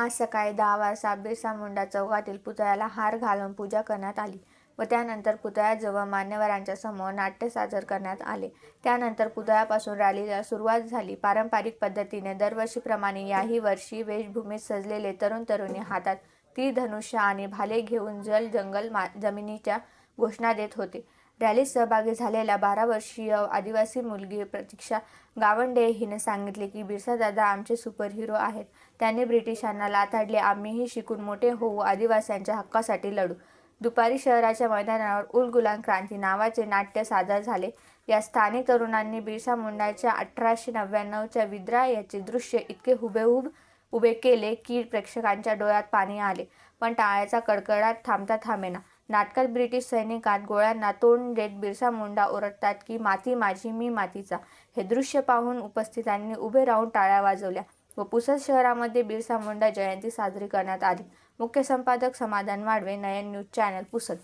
आज सकाळी दहा वाजता बिरसा मुंडा चौकातील पुतळ्याला हार घालून पूजा करण्यात आली व त्यानंतर पुतळ्याजवळ मान्यवरांच्या समोर नाट्य सादर करण्यात आले. त्यानंतर पुतळ्यापासून रॅलीला सुरुवात झाली. पारंपरिक पद्धतीने दरवर्षीप्रमाणे याही वर्षी वेशभूमीत सजलेले तरुण तरुणी हातात ती धनुष्य आणि भाले घेऊन जल जंगल मा जमिनीच्या घोषणा देत होते. रॅलीत सहभागी झालेल्या बारा वर्षीय आदिवासी मुलगी प्रतीक्षा गावंडे हिने सांगितले की बिरसा दादा आमचे सुपरहिरो आहेत. त्यांनी ब्रिटिशांना लाथाडले. आम्हीही शिकून मोठे होऊ आदिवासींच्या हक्कासाठी लढू. दुपारी शहराच्या मैदानावर उल गुलाम क्रांती नावाचे नाट्य सादर झाले. या स्थानिक तरुणांनी बिरसा मुंडाच्या अठराशे नव्याण्णवच्या विद्रा याचे दृश्य इतके हुबेहूब उभे केले की प्रेक्षकांच्या डोळ्यात पाणी आले. पण टाळ्याचा कडकडाट थांबता थांबेना. नाटकात ब्रिटिश सैनिकात गोळ्यांना तोंड देत बिरसा मुंडा ओरडतात की माती माझी मी मातीचा. हे दृश्य पाहून उपस्थितांनी उभे राहून टाळ्या वाजवल्या व पुसद शहरामध्ये बिरसा मुंडा जयंती साजरी करण्यात आली. मुख्य संपादक समाधान माडवे नयन न्यूज चॅनल पुसद